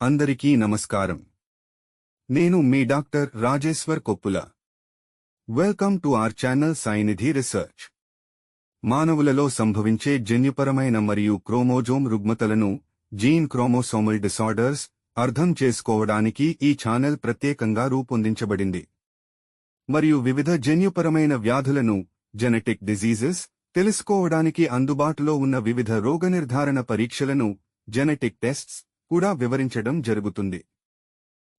అందరికీ నమస్కారం. నేను మీ doctor Rajeshwar Koppula. Welcome to our channel Sainidhi research. మానవులలో సంభవించే జన్యుపరమైన మరియు క్రోమోజోమ్ రుగ్మతలను జీన్ క్రోమోసోమల్ డిసార్డర్స్ అర్థం చేసుకోవడానికి ఈ ఛానల్ ప్రత్యేకంగా రూపొందించబడింది. మరియు వివిధ జన్యుపరమైన వ్యాధులను జెనెటిక్ డిజీజెస్ తెలుసుకోవడానికి అందుబాటులో ఉన్న వివిధ రోగనిర్ధారణ పరీక్షలను జెనెటిక్ టెస్ట్స్ కూడా వివరించడం జరుగుతుంది.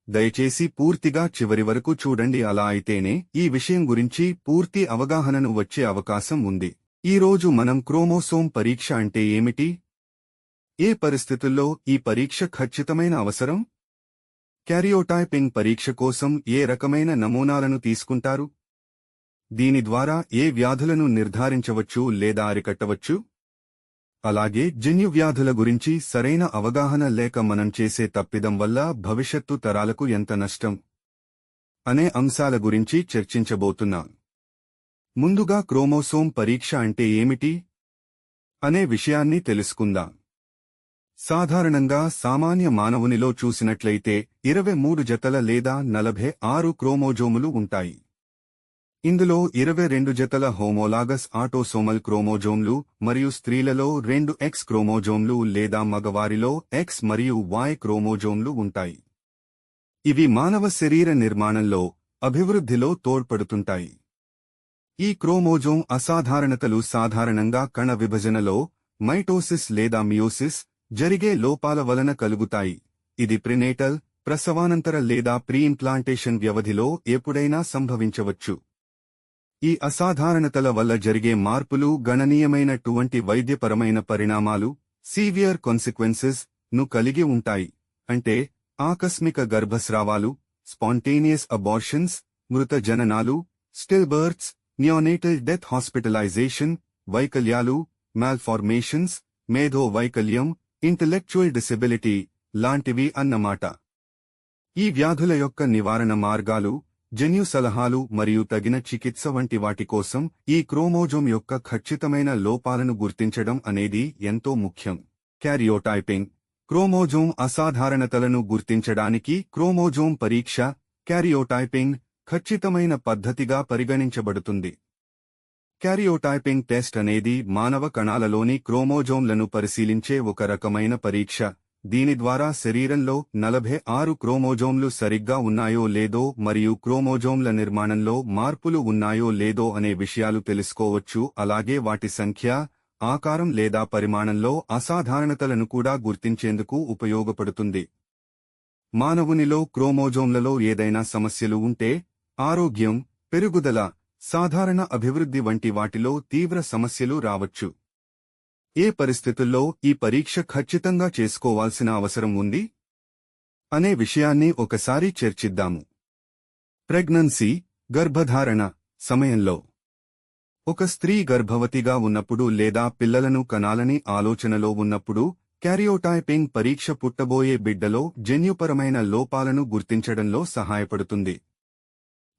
దయచేసి పూర్తిగా చివరి వరకు చూడండి. అలా అయితేనే ఈ విషయం గురించి పూర్తి అవగాహనను వచ్చే అవకాశం ఉంది. ఈ రోజు మనం క్రోమోసోమ్ పరీక్ష అంటే ఏమిటి? ఏ పరిస్థితుల్లో ఈ పరీక్ష ఖచ్చితమైన అవసరం? క్యారియోటైపింగ్ పరీక్ష కోసం ఏ రకమైన నమూనాలను తీసుకుంటారు? దీని ద్వారా ఏ వ్యాధులను నిర్ధారించవచ్చు లేదా అరికట్టవచ్చు? అలాగే జన్యు వ్యాధుల గురించి సరైన అవగాహన లేక మనం చేసే తప్పిదం వల్ల భవిష్యత్తు తరాలకు ఎంత నష్టం అనే అంశాల గురించి చర్చించబోతున్నాం. ముందుగా క్రోమోసోమ్ పరీక్ష అంటే ఏమిటి? అనే విషయాన్ని తెలుసుకుందాం. సాధారణంగా సామాన్య మానవునిలో చూసినట్లయితే ఇరవై మూడు జతల లేదా నలభై ఆరు క్రోమోజోములు ఉంటాయి. ఇందులో ఇరవై రెండు జతల హోమోలాగస్ ఆటోసోమల్ క్రోమోజోమ్లు మరియు స్త్రీలలో రెండు ఎక్స్ క్రోమోజోమ్లు లేదా మగవారిలో ఎక్స్ మరియు వై క్రోమోజోమ్లు ఉంటాయి. ఇవి మానవ శరీర నిర్మాణంలో అభివృద్ధిలో తోడ్పడుతుంటాయి. ఈ క్రోమోజోమ్ అసాధారణతలు సాధారణంగా కణ విభజనలో మైటోసిస్ లేదా మియోసిస్ జరిగే లోపాల వలన కలుగుతాయి. ఇది ప్రినేటల్ ప్రసవానంతర లేదా ప్రీ ఇంప్లాంటేషన్ వ్యవధిలో ఎప్పుడైనా సంభవించవచ్చు. ఈ అసాధారణతల వల్ల జరిగే మార్పులు గణనీయమైనటువంటి వైద్యపరమైన పరిణామాలు సీవియర్ కాన్సిక్వెన్సెస్ను కలిగి ఉంటాయి. అంటే ఆకస్మిక గర్భస్రావాలు స్పాంటేనియస్ అబార్షన్స్ మృత జననాలు still births neonatal death hospitalisation వైకల్యాలు malformations మేధో వైకల్యం ఇంటలెక్చువల్ డిసెబిలిటీ లాంటివి అన్నమాట. ఈ వ్యాధుల యొక్క నివారణ మార్గాలు జన్యు సలహాలు మరియు తగిన చికిత్స వంటి వాటి కోసం ఈ క్రోమోజోమ్ యొక్క ఖచ్చితమైన లోపాలను గుర్తించడం అనేది ఎంతో ముఖ్యం. క్యారియోటైపింగ్. క్రోమోజోమ్ అసాధారణతలను గుర్తించడానికి క్రోమోజోమ్ పరీక్ష క్యారియోటైపింగ్ ఖచ్చితమైన పద్ధతిగా పరిగణించబడుతుంది. క్యారియోటైపింగ్ టెస్ట్ అనేది మానవ కణాలలోని క్రోమోజోమ్లను పరిశీలించే ఒక రకమైన పరీక్ష. దీని ద్వారా శరీరంలో నలభై ఆరు క్రోమోజోమ్లు సరిగ్గా ఉన్నాయో లేదో మరియు క్రోమోజోమ్ల నిర్మాణంలో మార్పులు ఉన్నాయో లేదో అనే విషయాలు తెలుసుకోవచ్చు. అలాగే వాటి సంఖ్య ఆకారం లేదా పరిమాణంలో అసాధారణతలను కూడా గుర్తించేందుకు ఉపయోగపడుతుంది. మానవునిలో క్రోమోజోమ్లలో ఏదైనా సమస్యలు ఉంటే ఆరోగ్యం పెరుగుదల సాధారణ అభివృద్ధి వంటి వాటిలో తీవ్ర సమస్యలు రావచ్చు. ఏ పరిస్థితుల్లో ఈ పరీక్ష ఖచ్చితంగా చేసుకోవాల్సిన అవసరం ఉంది? అనే విషయాన్ని ఒకసారి చర్చిద్దాము. ప్రెగ్నెన్సీ గర్భధారణ సమయంలో. ఒక స్త్రీ గర్భవతిగా ఉన్నప్పుడు లేదా పిల్లలను కనాలని ఆలోచనలో ఉన్నప్పుడు క్యారియోటైపింగ్ పరీక్ష పుట్టబోయే బిడ్డలో జన్యుపరమైన లోపాలను గుర్తించడంలో సహాయపడుతుంది.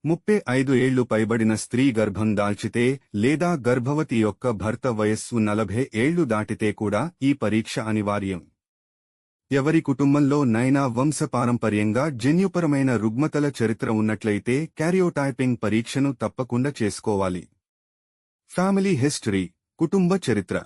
ముప్పై ఐదు ఏళ్ళు పైబడిన స్త్రీ గర్భం దాల్చితే లేదా గర్భవతి యొక్క భర్త వయస్సు నలభై ఏళ్ళు దాటితే కూడా ఈ పరీక్ష అనివార్యం. ఎవరి కుటుంబంలో నైనా వంశపారంపర్యంగా జన్యుపరమైన రుగ్మతల చరిత్ర ఉన్నట్లయితే క్యారియోటైపింగ్ పరీక్షను తప్పకుండా చేసుకోవాలి. ఫ్యామిలీ హిస్టరీ కుటుంబ చరిత్ర.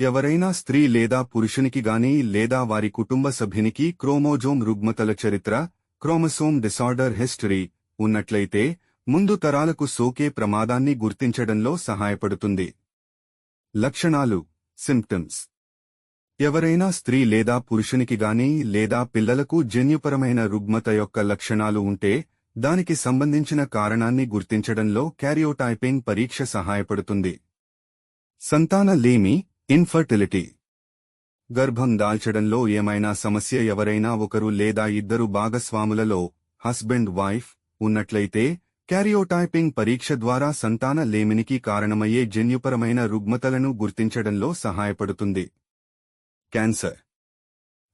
ఎవరైనా స్త్రీ లేదా పురుషునికి గాని లేదా వారి కుటుంబ సభ్యునికి క్రోమోజోమ్ రుగ్మతల చరిత్ర క్రోమోసోమ్ డిసార్డర్ హిస్టరీ ఉన్నట్లయితే ముందు తరాలకు సోకే ప్రమాదాన్ని గుర్తించడంలో సహాయపడుతుంది. లక్షణాలు సిమ్టమ్స్ ఎవరైనా స్త్రీ లేదా పురుషునికి గాని లేదా పిల్లలకు జన్యుపరమైన రుగ్మత యొక్క లక్షణాలు ఉంటే దానికి సంబంధించిన కారణాన్ని గుర్తించడంలో క్యారియోటైపింగ్ పరీక్ష సహాయపడుతుంది. సంతాన లేమి ఇన్ఫర్టిలిటీ గర్భం దాల్చడంలో ఏమైనా సమస్య ఎవరైనా ఒకరు లేదా ఇద్దరు భాగస్వాములలో హస్బెండ్ వైఫ్ ఉన్నట్లయితే క్యారియోటైపింగ్ పరీక్ష ద్వారా సంతాన లేమినికి కారణమయ్యే జన్యుపరమైన రుగ్మతలను గుర్తించడంలో సహాయపడుతుంది. క్యాన్సర్.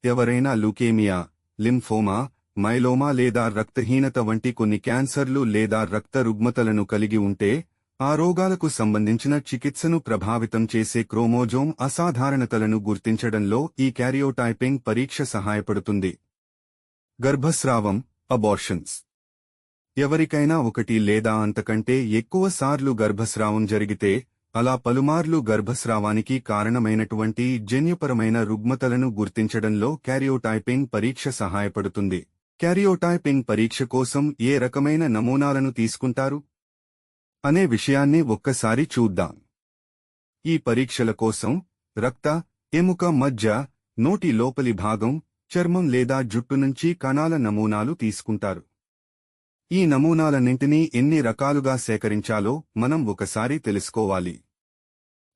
ఎవరైనా లుకేమియా లింఫోమా మైలోమా లేదా రక్తహీనత వంటి కొన్ని క్యాన్సర్లు లేదా రక్త రుగ్మతలను కలిగి ఉంటే ఆ రోగాలకు సంబంధించిన చికిత్సను ప్రభావితం చేసే క్రోమోజోమ్ అసాధారణతలను గుర్తించడంలో ఈ క్యారియోటైపింగ్ పరీక్ష సహాయపడుతుంది. గర్భస్రావం అబార్షన్స్. ఎవరికైనా ఒకటి లేదా అంతకంటే ఎక్కువ సార్లు గర్భస్రావం జరిగితే అలా పలుమార్లు గర్భస్రావానికి కారణమైనటువంటి జన్యుపరమైన రుగ్మతలను గుర్తించడంలో క్యారియోటైపింగ్ పరీక్ష సహాయపడుతుంది. క్యారియోటైపింగ్ పరీక్ష కోసం ఏ రకమైన నమూనాలను తీసుకుంటారు? అనే విషయాన్ని ఒక్కసారి చూద్దాం. ఈ పరీక్షల కోసం రక్త ఎముక మధ్య నోటి లోపలి భాగం చర్మం లేదా జుట్టు నుంచి కణాల నమూనాలు తీసుకుంటారు. ఈ నమూనాలన్నింటినీ ఎన్ని రకాలుగా సేకరించాలో మనం ఒకసారి తెలుసుకోవాలి.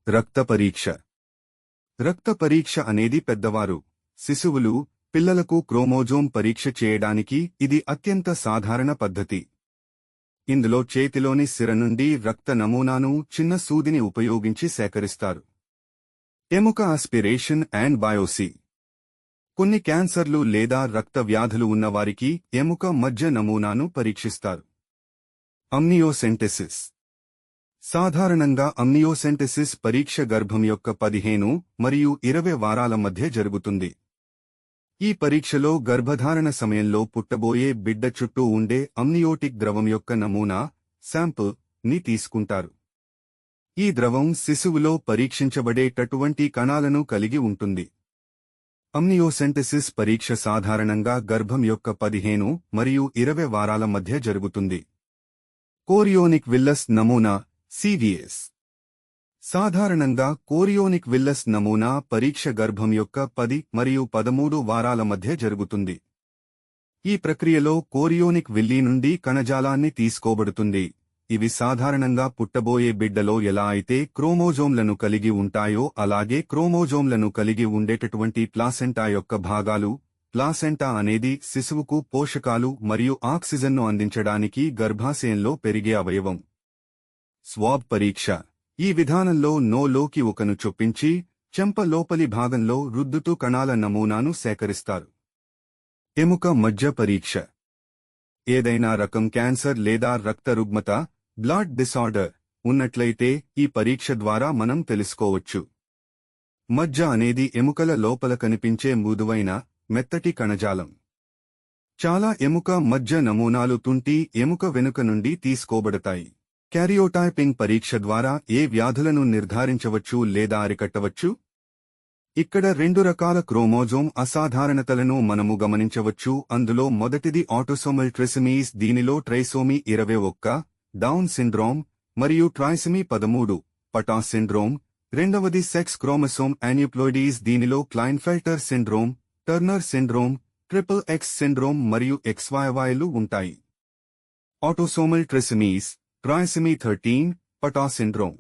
రక్త పరీక్ష. రక్త పరీక్ష అనేది పెద్దవారు శిశువులు పిల్లలకు క్రోమోజోమ్ పరీక్ష చేయడానికి ఇది అత్యంత సాధారణ పద్ధతి. ఇందులో చేతిలోని సిర నుండి రక్త నమూనాను చిన్న సూదిని ఉపయోగించి సేకరిస్తారు. ఎముక ఆస్పిరేషన్ అండ్ బయోసీ. కొన్ని క్యాన్సర్లు లేదా రక్త వ్యాధులు ఉన్నవారికి ఎముక మధ్య నమూనాను పరీక్షిస్తారు. అమ్నియోసెంటెసిస్. సాధారణంగా అమ్నియోసెంటెసిస్ పరీక్ష గర్భం యొక్క పదిహేను మరియు ఇరవై వారాల మధ్య జరుగుతుంది. ఈ పరీక్షలో గర్భధారణ సమయంలో పుట్టబోయే బిడ్డ చుట్టూ ఉండే అమ్నియోటిక్ ద్రవం యొక్క నమూనా శాంపుల్ని తీసుకుంటారు. ఈ ద్రవం శిశువులో పరీక్షించబడేటటువంటి కణాలను కలిగి ఉంటుంది. అమ్నియోసెంటెసిస్ పరీక్ష సాధారణంగా గర్భం యొక్క పదిహేను మరియు ఇరవై వారాల మధ్య జరుగుతుంది. కోరియోనిక్ విల్లస్ నమూనా సివిఎస్. సాధారణంగా కోరియోనిక్ విల్లస్ నమూనా పరీక్ష గర్భం యొక్క పది మరియు పదమూడు వారాల మధ్య జరుగుతుంది. ఈ ప్రక్రియలో కోరియోనిక్ విల్లీ నుండి కణజాలాన్ని తీసుకోబడుతుంది. ఇవి సాధారణంగా పుట్టబోయే బిడ్డలో ఎలా అయితే క్రోమోజోమ్లను కలిగి ఉంటాయో అలాగే క్రోమోజోమ్లను కలిగి ఉండేటటువంటి ప్లాసెంటా యొక్క భాగాలు ప్లాసెంటా అనేది శిశువుకు పోషకాలు మరియు ఆక్సిజన్ను అందించడానికి గర్భాశయంలో పెరిగే అవయవం. స్వాబ్ పరీక్ష. ఈ విధానంలో నోలోకి ఒకను చొప్పించి చెంప లోపలి భాగంలో రుద్దుతూ కణాల నమూనాను సేకరిస్తారు. ఎముక మజ్జ పరీక్ష. ఏదైనా రకం క్యాన్సర్ లేదా రక్త రుగ్మత బ్లడ్ డిసార్డర్ ఉన్నట్లయితే ఈ పరీక్ష ద్వారా మనం తెలుసుకోవచ్చు. మజ్జ అనేది ఎముకల లోపల కనిపించే మృదువైన మెత్తటి కణజాలం. చాలా ఎముక మజ్జ నమూనాలు తుంటి ఎముక వెనుక నుండి తీసుకోబడతాయి. క్యారియోటైపింగ్ పరీక్ష ద్వారా ఏ వ్యాధులను నిర్ధారించవచ్చు లేదా అరికట్టవచ్చు? ఇక్కడ రెండు రకాల క్రోమోజోమ్ అసాధారణతలను మనము గమనించవచ్చు. అందులో మొదటిది ఆటోసోమల్ ట్రెసమీస్ దీనిలో ట్రైసోమీ ఇరవై ఒక్క డౌన్ సిండ్రోమ్ మరియు ట్రైసమీ పదమూడు పటా సిండ్రోమ్ రెండవది సెక్స్ క్రోమసోమ్ యాన్యుప్లోయిడీస్ దీనిలో Klinefelter syndrome Turner syndrome triple X syndrome మరియు ఎక్స్వైవాయ్లు ఉంటాయి. Autosomal trisomies trisomy thirteen Patau syndrome.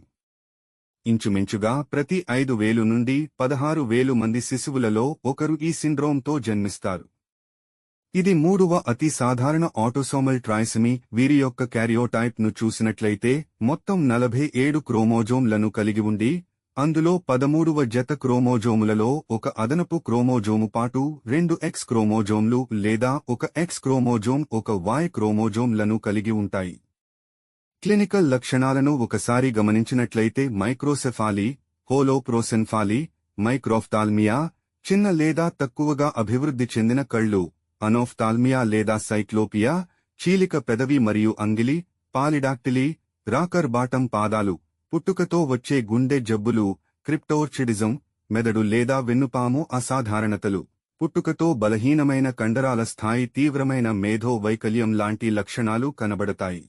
ఇంచుమించుగా ప్రతి ఐదు వేలు నుండి పదహారు వేలు మంది శిశువులలో ఒకరు ఈ సిండ్రోమ్తో జన్మిస్తారు. ఇది మూడవ అతి సాధారణ ఆటోసోమల్ ట్రైసమీ వీరి యొక్క క్యారియోటైప్ను చూసినట్లయితే మొత్తం నలభై ఏడు క్రోమోజోమ్లను కలిగి ఉండి అందులో పదమూడవ జత క్రోమోజోములలో ఒక అదనపు క్రోమోజోము పాటు రెండు ఎక్స్ క్రోమోజోమ్లు లేదా ఒక ఎక్స్ క్రోమోజోమ్ ఒక వాయ్ క్రోమోజోమ్లను కలిగి ఉంటాయి. క్లినికల్ లక్షణాలను ఒకసారి గమనించినట్లయితే మైక్రోసెఫాలీ హోలోప్రోసెన్ఫాలీ మైక్రోఫ్తాల్మియా చిన్న లేదా తక్కువగా అభివృద్ధి చెందిన కళ్ళు అనోఫ్తాల్మియా లేదా సైక్లోపియా చీలిక పెదవి మరియు అంగిలి పాలిడాక్టిలీ రాకర్ బాటం పాదాలు పుట్టుకతో వచ్చే గుండె జబ్బులు క్రిప్టోర్చిడిజం మెదడు లేదా వెన్నుపాము అసాధారణతలు. పుట్టుకతో బలహీనమైన కండరాల స్థాయి తీవ్రమైన మేధో వైకల్యం లాంటి లక్షణాలు కనబడతాయి.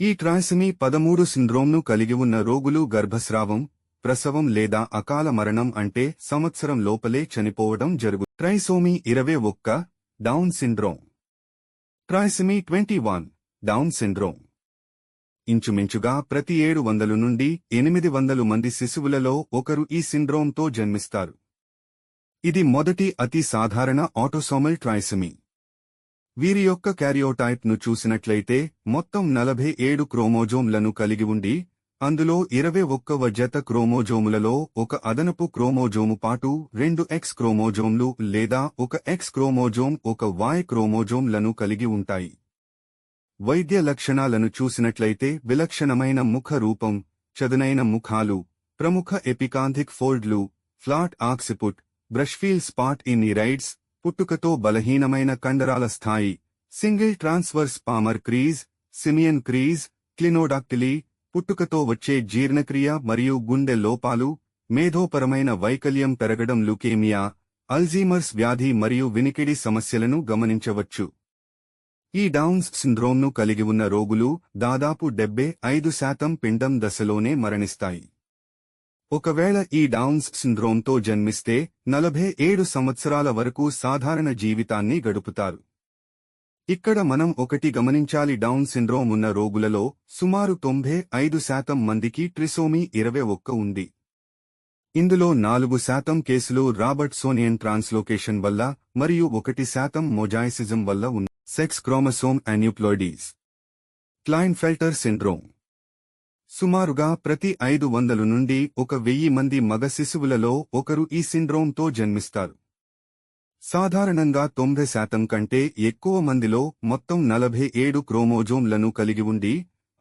ఈ ట్రాన్సిమీ పదమూడు సిండ్రోమ్ను కలిగి ఉన్న రోగులు గర్భస్రావం ప్రసవం లేదా అకాల మరణం అంటే సంవత్సరం లోపలే చనిపోవడం జరుగు. ట్రైసోమీ ఇరవై ఒక్క Down syndrome trisomy twenty one Down syndrome ఇంచుమించుగా ప్రతి ఏడు వందలు నుండి ఎనిమిది వందలు మంది శిశువులలో ఒకరు ఈ సిండ్రోమ్తో జన్మిస్తారు. ఇది మొదటి అతి సాధారణ ఆటోసోమల్ ట్రైసమీ వీరి యొక్క క్యారియోటైప్ను చూసినట్లయితే మొత్తం నలభై ఏడు క్రోమోజోమ్లను కలిగి ఉండి అందులో ఇరవై ఒక్కవ జత క్రోమోజోములలో ఒక అదనపు క్రోమోజోము పాటు రెండు ఎక్స్ క్రోమోజోమ్లు లేదా ఒక ఎక్స్ క్రోమోజోమ్ ఒక వాయ్ క్రోమోజోమ్లను కలిగి ఉంటాయి. వైద్య లక్షణాలను చూసినట్లయితే విలక్షణమైన ముఖ రూపం చదునైన ముఖాలు ప్రముఖ epicanthic ఫోల్డ్లు flat occiput Brushfield spot in irides పుట్టుకతో బలహీనమైన కండరాల స్థాయి single transverse palmar crease simian crease clinodactyly పుట్టుకతో వచ్చే జీర్ణక్రియ మరియు గుండె లోపాలు మేధోపరమైన వైకల్యం పెరగడం లుకేమియా అల్జీమర్స్ వ్యాధి మరియు వినికిడి సమస్యలను గమనించవచ్చు. ఈ డౌన్స్ సిండ్రోమ్ను కలిగి ఉన్న రోగులు దాదాపు డెబ్బే ఐదు శాతం పిండం దశలోనే మరణిస్తాయి. ఒకవేళ ఈ డౌన్స్ సిండ్రోమ్తో జన్మిస్తే నలభై ఏడు సంవత్సరాల వరకు సాధారణ జీవితాన్ని గడుపుతారు. ఇక్కడ మనం ఒకటి గమనించాలి. డౌన్ సిండ్రోమ్ ఉన్న రోగులలో సుమారు తొంభై ఐదు శాతం మందికి ట్రిసోమీ ఇరవై ఒక్క ఉంది. ఇందులో నాలుగు శాతం కేసులు రాబర్ట్ సోనియన్ ట్రాన్స్లోకేషన్ వల్ల మరియు ఒకటి శాతం మొజాయిసిజం వల్ల ఉన్న sex chromosome aneuploidies Klinefelter syndrome. సుమారుగా ప్రతి ఐదు వందలు నుండి ఒక వెయ్యి మంది మగ శిశువులలో ఒకరు ఈ సిండ్రోమ్తో జన్మిస్తారు. సాధారణంగా తొంభై శాతం కంటే ఎక్కువ మందిలో మొత్తం నలభై ఏడు క్రోమోజోమ్లను కలిగి ఉండి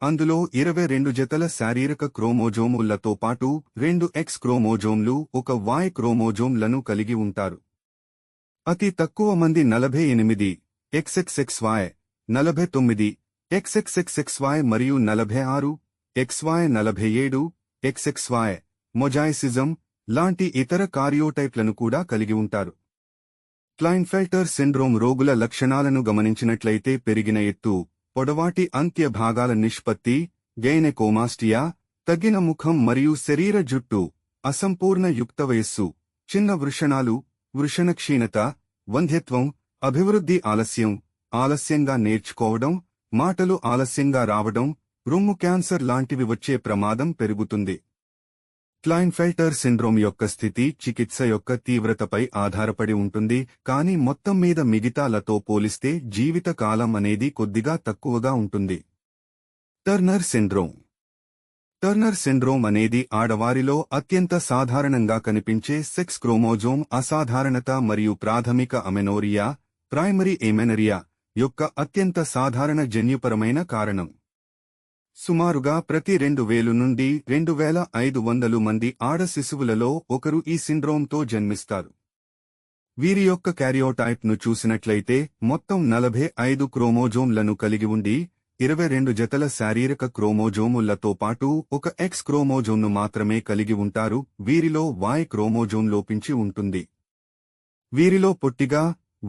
అందులో ఇరవై రెండు జతల శారీరక క్రోమోజోములతో పాటు రెండు ఎక్స్ క్రోమోజోమ్లు ఒక వాయ్ క్రోమోజోమ్లను కలిగి ఉంటారు. అతి తక్కువ మంది నలభై ఎనిమిది ఎక్స్ఎక్స్ఎక్స్వాయ్ నలభై తొమ్మిది ఎక్స్ఎక్స్ఎక్స్ఎక్స్వాయ్ మరియు నలభై ఆరు ఎక్స్వాయ్ నలభై ఏడు ఎక్స్ఎక్స్వాయ్ మొజాయిసిజం లాంటి ఇతర కార్యోటైప్లను కూడా కలిగి ఉంటారు. క్లైన్ఫెల్టర్ సిండ్రోమ్ రోగుల లక్షణాలను గమనించినట్లయితే పెరిగిన ఎత్తు పొడవాటి అంత్య భాగాల నిష్పత్తి గైనెకోమాస్టియా తగ్గిన ముఖం మరియు శరీర జుట్టు అసంపూర్ణ యుక్త వయస్సు చిన్న వృషణాలు వృషణ క్షీణత వంధ్యత్వం అభివృద్ధి ఆలస్యం ఆలస్యంగా నేర్చుకోవడం మాటలు ఆలస్యంగా రావడం రొమ్ము క్యాన్సర్ లాంటివి వచ్చే ప్రమాదం పెరుగుతుంది. క్లైన్ఫెల్టర్ సిండ్రోమ్ యొక్క స్థితి చికిత్స యొక్క తీవ్రతపై ఆధారపడి ఉంటుంది కానీ మొత్తం మీద మిగతాలతో పోలిస్తే జీవిత కాలం అనేది కొద్దిగా తక్కువగా ఉంటుంది. Turner syndrome. టర్నర్ సిండ్రోమ్ అనేది ఆడవారిలో అత్యంత సాధారణంగా కనిపించే సెక్స్ క్రోమోజోమ్ అసాధారణత మరియు ప్రాథమిక అమెనోరియా ప్రైమరీ ఎమెనరియా యొక్క అత్యంత సాధారణ జన్యుపరమైన కారణం. సుమారుగా ప్రతి రెండు వేలు నుండి రెండు వేల ఐదు వందలు మంది ఆడ శిశువులలో ఒకరు ఈ సిండ్రోమ్తో జన్మిస్తారు. వీరి యొక్క క్యారియోటైప్ను చూసినట్లయితే మొత్తం నలభై ఐదు క్రోమోజోమ్లను కలిగి ఉండి ఇరవై రెండు జతల శారీరక క్రోమోజోములతో పాటు ఒక ఎక్స్ క్రోమోజోమ్ను మాత్రమే కలిగి ఉంటారు. వీరిలో వాయ్ క్రోమోజోమ్ లోపించి ఉంటుంది. వీరిలో పొట్టిగా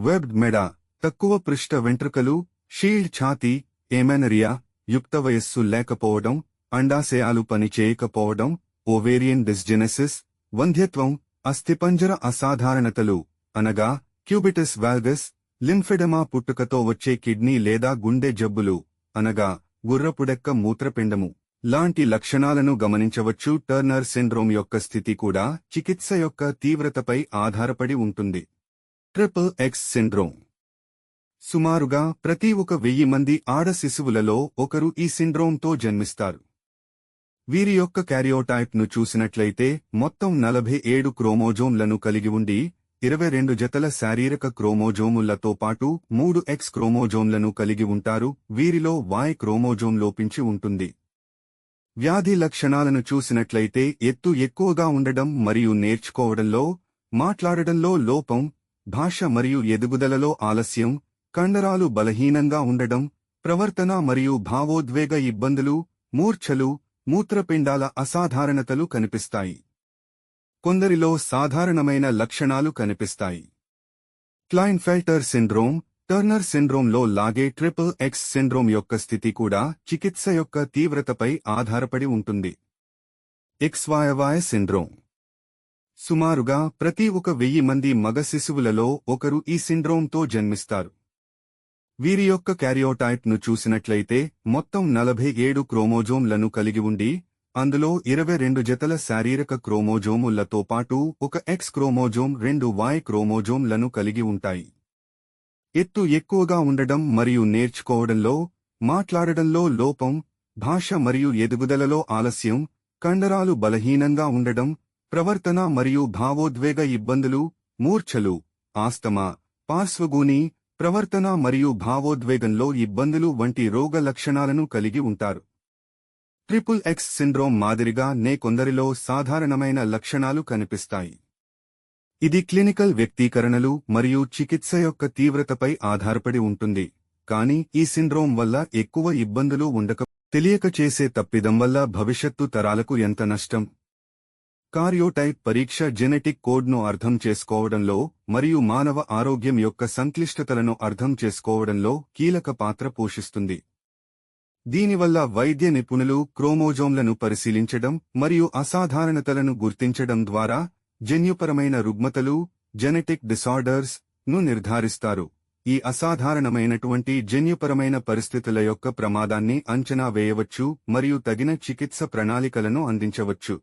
వెబ్డ్ మెడ తక్కువ పృష్ఠ వెంట్రుకలు షీల్డ్ ఛాతీ ఏమెనరియా యుక్త వయస్సు లేకపోవడం అండాశయాలు పనిచేయకపోవడం ఓవేరియన్ డిస్జెనెసిస్ వంధ్యత్వం అస్థిపంజర అసాధారణతలు అనగా క్యూబిటస్ వాల్గస్ లింఫెడమా పుట్టుకతో వచ్చే కిడ్నీ లేదా గుండె జబ్బులు అనగా గుర్రపుడెక్క మూత్రపిండము. లాంటి లక్షణాలను గమనించవచ్చు. టర్నర్ సిండ్రోమ్ యొక్క స్థితి కూడా చికిత్స యొక్క తీవ్రతపై ఆధారపడి ఉంటుంది. Triple X syndrome. సుమారుగా ప్రతి ఒక వెయ్యి మంది ఆడ శిశువులలో ఒకరు ఈ సిండ్రోమ్తో జన్మిస్తారు. వీరి యొక్క క్యారియోటైప్ను చూసినట్లయితే మొత్తం నలభై ఏడు క్రోమోజోమ్లను కలిగి ఉండి ఇరవై రెండు జతల శారీరక క్రోమోజోములతో పాటు మూడు ఎక్స్ క్రోమోజోమ్లను కలిగి ఉంటారు వీరిలో వాయ్ క్రోమోజోమ్ లోపించి ఉంటుంది. వ్యాధి లక్షణాలను చూసినట్లయితే ఎత్తు ఎక్కువగా ఉండడం మరియు నేర్చుకోవడంలో మాట్లాడడంలో లోపం భాష మరియు ఎదుగుదలలో ఆలస్యం కండరాలు బలహీనంగా ఉండడం ప్రవర్తన మరియు భావోద్వేగ ఇబ్బందులు మూర్ఛలు మూత్రపిండాల అసాధారణతలు కనిపిస్తాయి. కొందరిలో సాధారణమైన లక్షణాలు కనిపిస్తాయి. క్లైన్ఫెల్టర్ సిండ్రోమ్ టర్నర్ సిండ్రోమ్లో లాగే ట్రిపుల్ ఎక్స్ సిండ్రోమ్ యొక్క స్థితి కూడా చికిత్స యొక్క తీవ్రతపై ఆధారపడి ఉంటుంది. ఎక్స్వాయవాయ సిండ్రోమ్ సుమారుగా ప్రతి ఒక వెయ్యి మంది మగ శిశువులలో ఒకరు ఈ సిండ్రోమ్తో జన్మిస్తారు. వీరి యొక్క క్యారియోటైప్ను చూసినట్లయితే మొత్తం నలభై ఏడు క్రోమోజోమ్లను కలిగి ఉండి అందులో ఇరవై రెండు జతల శారీరక క్రోమోజోములతో పాటు ఒక ఎక్స్ క్రోమోజోమ్ రెండు వాయ్ క్రోమోజోమ్లను కలిగి ఉంటాయి. ఎత్తు ఎక్కువగా ఉండడం మరియు నేర్చుకోవడంలో మాట్లాడడంలో లోపం భాష మరియు ఎదుగుదలలో ఆలస్యం కండరాలు బలహీనంగా ఉండడం ప్రవర్తన మరియు భావోద్వేగ ఇబ్బందులు మూర్ఛలు ఆస్తమా పార్శ్వగూని ప్రవర్తన మరియు భావోద్వేగంలో ఇబ్బందులు వంటి రోగ లక్షణాలను కలిగి ఉంటారు. ట్రిపుల్ ఎక్స్ సిండ్రోమ్ మాదిరిగా నే కొందరిలో సాధారణమైన లక్షణాలు కనిపిస్తాయి. ఇది క్లినికల్ వ్యక్తీకరణలు మరియు చికిత్స యొక్క తీవ్రతపై ఆధారపడి ఉంటుంది కానీ ఈ సిండ్రోమ్ వల్ల ఎక్కువ ఇబ్బందులు ఉండక తెలియక చేసే తప్పిదం వల్ల భవిష్యత్తు తరాలకు ఎంత నష్టం? కార్యోటైప్ పరీక్ష జెనెటిక్ కోడ్ను అర్థం చేసుకోవడంలో మరియు మానవ ఆరోగ్యం యొక్క సంక్లిష్టతలను అర్థం చేసుకోవడంలో కీలక పాత్ర పోషిస్తుంది. దీనివల్ల వైద్య నిపుణులు క్రోమోజోమ్లను పరిశీలించడం మరియు అసాధారణతలను గుర్తించడం ద్వారా జన్యుపరమైన రుగ్మతలు జెనెటిక్ డిసార్డర్స్ను నిర్ధారిస్తారు. ఈ అసాధారణమైనటువంటి జన్యుపరమైన పరిస్థితుల యొక్క ప్రమాదాన్ని అంచనా వేయవచ్చు మరియు తగిన చికిత్స ప్రణాళికలను అందించవచ్చు.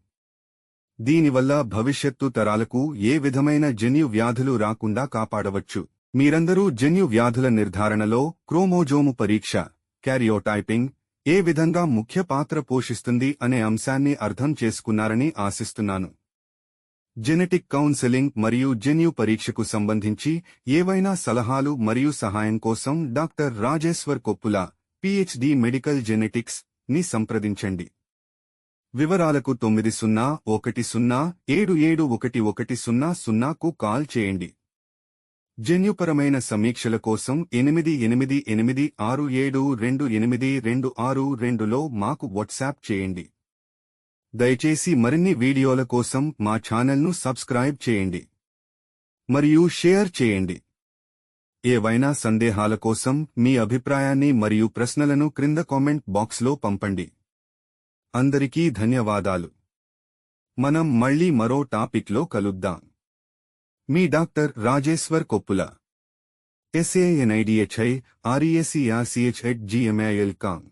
దీనివల్ల భవిష్యత్తు తరాలకు ఏ విధమైన జన్యు వ్యాధులు రాకుండా కాపాడవచ్చు. మీరందరూ జన్యు వ్యాధుల నిర్ధారణలో క్రోమోజోము పరీక్ష క్యారియోటైపింగ్ ఏ విధంగా ముఖ్య పాత్ర పోషిస్తుంది అనే అంశాన్ని అర్థం చేసుకున్నారని ఆశిస్తున్నాను. జెనెటిక్ కౌన్సెలింగ్ మరియు జన్యు పరీక్షకు సంబంధించి ఏవైనా సలహాలు మరియు సహాయం కోసం doctor Rajeshwar Koppula PhD medical జెనెటిక్స్ని సంప్రదించండి. వివరాలకు తొమ్మిది సున్నా ఒకటి సున్నా ఏడు ఏడు ఒకటి ఒకటి సున్నా సున్నాకు కాల్ చేయండి. జన్యుపరమైన సమీక్షల కోసం ఎనిమిది ఎనిమిది ఎనిమిది ఆరు ఏడు రెండు ఎనిమిది రెండు ఆరు రెండులో మాకు వాట్సాప్ చేయండి. దయచేసి మరిన్ని వీడియోల కోసం మా ఛానల్ను సబ్స్క్రైబ్ చేయండి. మరియు షేర్ చేయండి. ఏవైనా సందేహాల కోసం మీ అభిప్రాయాన్ని మరియు ప్రశ్నలను క్రింద కామెంట్ బాక్స్లో పంపండి. అందరికీ ధన్యవాదాలు. మనం మళ్ళీ మరో టాపిక్లో కలుద్దాం. మీ doctor Rajeshwar Koppula. ఎస్ఏఎన్ఐడిహెచ్ఐ ఆర్ఈఎస్ఈఆర్సిహెచ్ gmail Kong